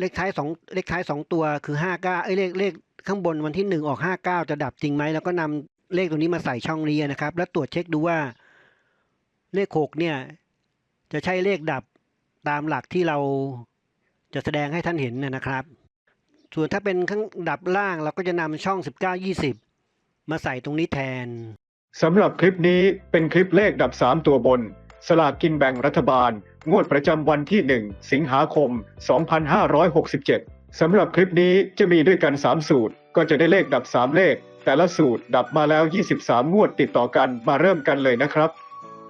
เลขท้ายสองเลขท้ายสองตัวคือ59เอ้ยเลขเลขข้างบนวันที่1ออก59จะดับจริงไหมแล้วก็นำเลขตัวนี้มาใส่ช่องนี้นะครับ แล้วตรวจเช็คดูว่าเลข6เนี่ย จะใช่เลขดับตามหลักที่เราจะแสดงให้ท่านเห็นนะครับ ส่วนถ้าเป็นข้างดับล่างเราก็จะนำช่อง 19 20 มาใส่ตรงนี้แทนสำหรับคลิปนี้เป็นคลิปเลขดับ 3 ตัวบน สลากกินแบ่งรัฐบาล งวดประจำวันที่ 1 สิงหาคม 2567 สำหรับคลิปนี้จะมีด้วยกัน 3 สูตร ก็จะได้เลขดับ 3 เลข แต่ละสูตรดับมาแล้ว 23 งวดติดต่อกันมาเริ่มกันเลยนะครับ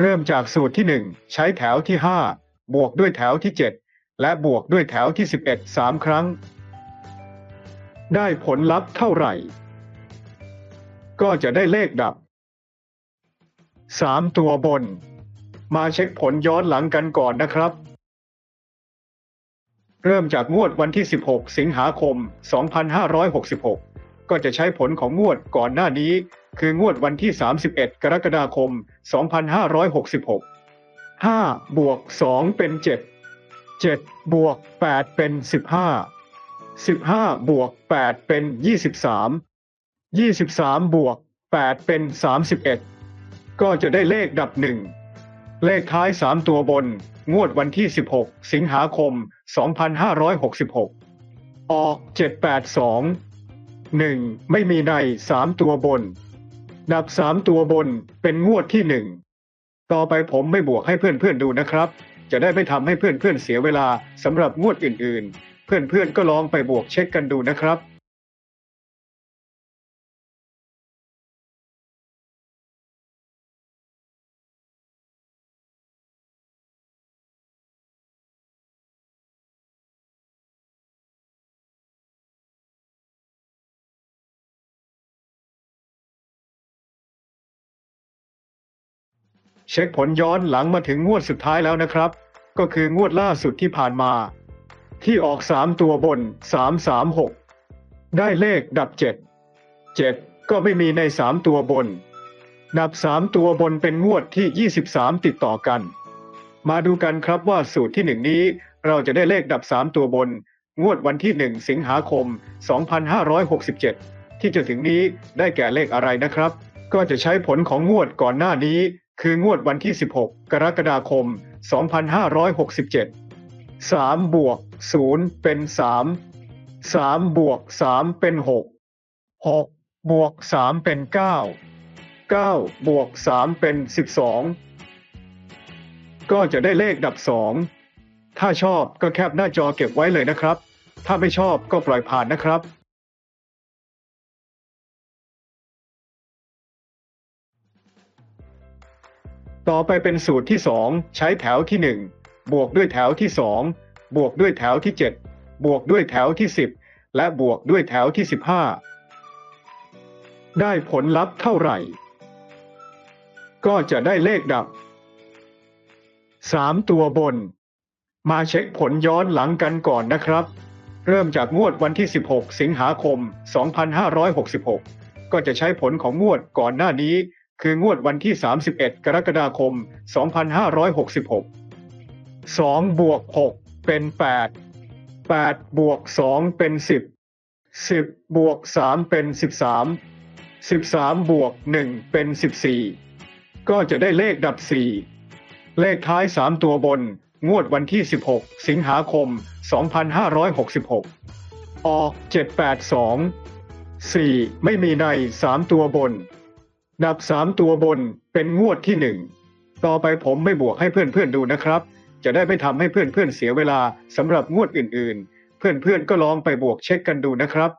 เริ่มจากสูตรที่ 1 ใช้แถวที่ 5 บวกด้วยแถวที่ 7 และบวกด้วยแถวที่ 11 3 ครั้ง ได้ผลลัพธ์เท่าไหร่ ก็จะได้เลขดับสามตัวบน มาเช็คผลย้อนหลังกันก่อนนะครับ เริ่มจากงวดวันที่ 16 สิงหาคม 2566 ก็จะใช้ผลของงวดก่อนหน้านี้ คืองวดวันที่ 31 กรกฎาคม 2566 5 บวก 2 เป็น 7 7 บวก 8 เป็น 15 15 บวก 8 เป็น 23 23 บวก 8 เป็น 31 ก็จะได้เลขดับหนึ่ง เลขท้าย 3 ตัวบน งวดวันที่ 16 สิงหาคม 2566 ออก 782 1 ไม่มีใน 3 ตัวบนดับ 3 ตัวบนเป็นงวดที่ 1 ต่อไปผมไม่บวกให้เพื่อนๆดูนะครับ จะได้ไม่ทำให้เพื่อนๆเสียเวลาสำหรับงวดอื่นๆ เพื่อนๆก็ลองไปบวกเช็คกันดูนะครับ เช็คผลย้อนหลังมาถึงงวดสุดท้ายแล้วนะครับ ก็คืองวดล่าสุดที่ผ่านมา ที่ออก 3 ตัวบน 336 ได้เลขดับ 7 7 ก็ไม่มีใน 3 ตัวบน ดับ 3 ตัวบนเป็นงวดที่ 23 ติดต่อกัน มาดูกันครับว่าสูตรที่ 1 นี้เราจะได้เลขดับ 3 ตัวบน งวดวันที่ 1 สิงหาคม 2567 ที่จะถึงนี้ได้แก่เลขอะไรนะครับ ก็จะใช้ผลของงวดก่อนหน้านี้ คืองวดวันที่ 16 กรกฎาคม 2567 3 บวก 0 เป็น 3 3 บวก 3 เป็น 6 6 บวก 3 เป็น 9 9 บวก 3 เป็น 12 ก็จะได้เลขดับ 2 ถ้าชอบก็แคปหน้าจอเก็บไว้เลยนะครับ ถ้าไม่ชอบก็ปล่อยผ่านนะครับ ต่อไปเป็นสูตรที่ 2 ใช้แถวที่ 1 บวกด้วยแถวที่ 2 บวกด้วยแถวที่ 7 บวกด้วยแถวที่ 10 และบวกด้วยแถวที่ 15 ได้ผลลัพธ์เท่าไหร่ ก็จะได้เลขดับ 3 ตัวบน มาเช็คผลย้อนหลังกันก่อนนะครับ เริ่มจากงวดวันที่ 16 สิงหาคม 2566 ก็จะใช้ผลของงวดก่อนหน้านี้ คืองวดวันที่ 31 กรกฎาคม 2566 2 บวก 6 เป็น 8 8 บวก 2 เป็น 10 10 บวก 3 เป็น 13 13 บวก 1 เป็น 14 ก็จะได้เลขดับ 4 เลขท้าย 3 ตัวบน งวดวันที่ 16 สิงหาคม 2566 ออก 782 4 ไม่มีใน 3 ตัวบน ดับสามตัวบนเป็นงวดที่หนึ่งต่อไปผมไม่บวกให้เพื่อนๆดูนะครับ จะได้ไม่ทำให้เพื่อนๆเสียเวลาสำหรับงวดอื่นๆ เพื่อนๆก็ลองไปบวกเช็คกันดูนะครับ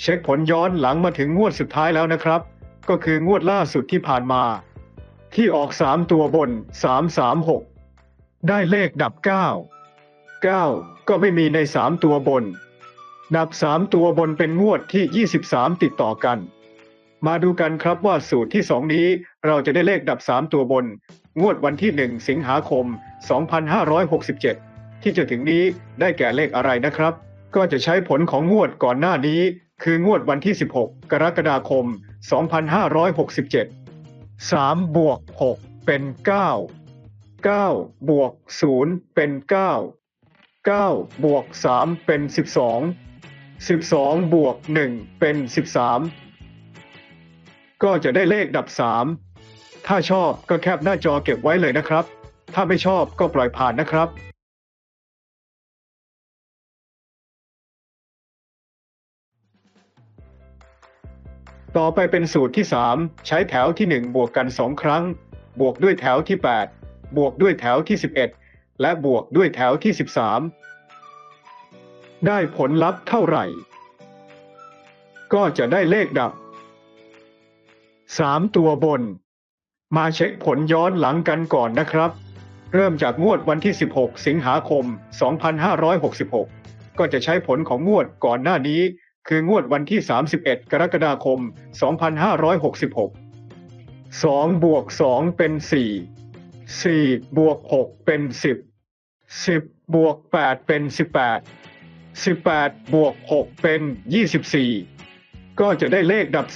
เช็คผลย้อนหลังมาถึงงวดสุดท้ายแล้วนะครับ ก็คืองวดล่าสุดที่ผ่านมา ที่ออก 3 ตัวบน 336 ได้เลขดับ 9 9 ก็ไม่มีใน 3 ตัวบน ดับ 3 ตัวบนเป็นงวดที่ 23 ติดต่อกัน มาดูกันครับว่าสูตรที่ 2 นี้เราจะได้เลขดับ 3 ตัวบน งวดวันที่ 1 สิงหาคม 2567 ที่จะถึงนี้ได้แก่เลขอะไรนะครับ ก็จะใช้ผลของงวดก่อนหน้านี้ คืองวดวันที่ 16 กรกฎาคม 2567 3 บวก 6 เป็น 9 9 บวก 0 เป็น 9 9 บวก 3 เป็น 12 12 บวก 1 เป็น 13 ก็จะได้เลขดับ 3 ถ้าชอบก็แคปหน้าจอเก็บไว้เลยนะครับ ถ้าไม่ชอบก็ปล่อยผ่านนะครับ ต่อไปเป็นสูตรที่ 3 ใช้แถวที่ 1 บวกกัน 2 ครั้ง บวกด้วยแถวที่ 8 บวกด้วยแถวที่ 11 และบวกด้วยแถวที่ 13 ได้ผลลัพธ์เท่าไหร่ ก็จะได้เลขดับ 3 ตัวบน มาเช็คผลย้อนหลังกันก่อนนะครับ เริ่มจากงวดวันที่ 16 สิงหาคม 2566 ก็จะใช้ผลของงวดก่อนหน้านี้ คืองวดวันที่ 31 กรกฎาคม 2566 2 บวก 2 เป็น 4 4 บวก 6 เป็น 10 10 บวก 8 เป็น 18 18 บวก 6 เป็น 24 ก็จะได้เลขดับ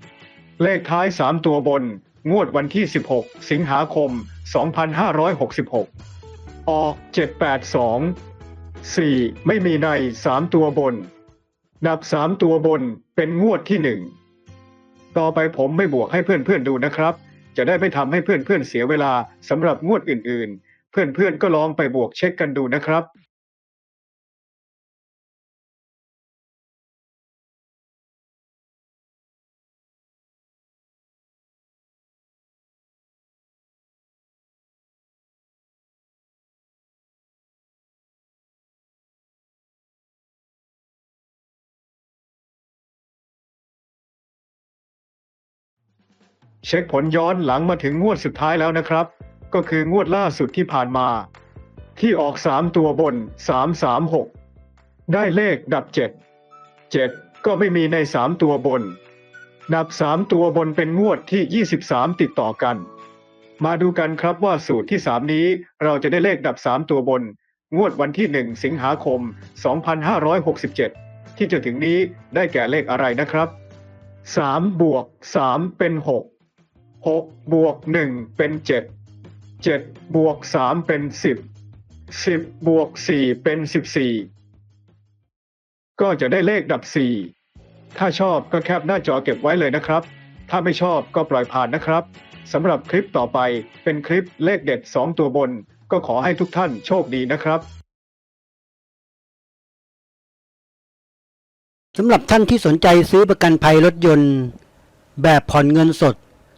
4 เลขท้าย 3 ตัวบน งวดวันที่ 16 สิงหาคม 2566 ออก 782 4 ไม่มีใน 3 ตัวบน ดับสามตัวบนเป็นงวดที่หนึ่ง ต่อไปผมไม่บวกให้เพื่อนๆดูนะครับ จะได้ไม่ทำให้เพื่อนๆเสียเวลาสำหรับงวดอื่นๆ เพื่อนๆก็ลองไปบวกเช็คกันดูนะครับ เช็คผลย้อนหลังมาถึงงวดสุดท้ายแล้วนะครับ ก็คืองวดล่าสุดที่ผ่านมา ที่ออก 3 ตัวบน 336 ได้เลขดับ 7 7 ก็ไม่มีใน 3 ตัวบนดับ 3 ตัวบนเป็นงวดที่ 23 ติดต่อกัน มาดูกันครับว่าสูตรที่ 3 นี้เราจะได้เลขดับ 3 ตัวบน งวดวันที่ 1 สิงหาคม 2567 ที่จะถึงนี้ได้แก่เลขอะไรนะครับ3บวก3เป็น 6 6บวก1เป็น7 7บวก3เป็น10 10บบวก4เป็น14ก็จะได้เลขดับ4ถ้าชอบก็แคปหน้าจอเก็บไว้เลยนะครับ ถ้าไม่ชอบก็ปล่อยผ่านนะครับสำหรับคลิปต่อไปเป็นคลิปเลขเด็ด 2 ตัวบน ก็ขอให้ทุกท่านโชคดีนะครับสำหรับท่านที่สนใจซื้อประกันภัยรถยนต์ แบบผ่อนเงินสด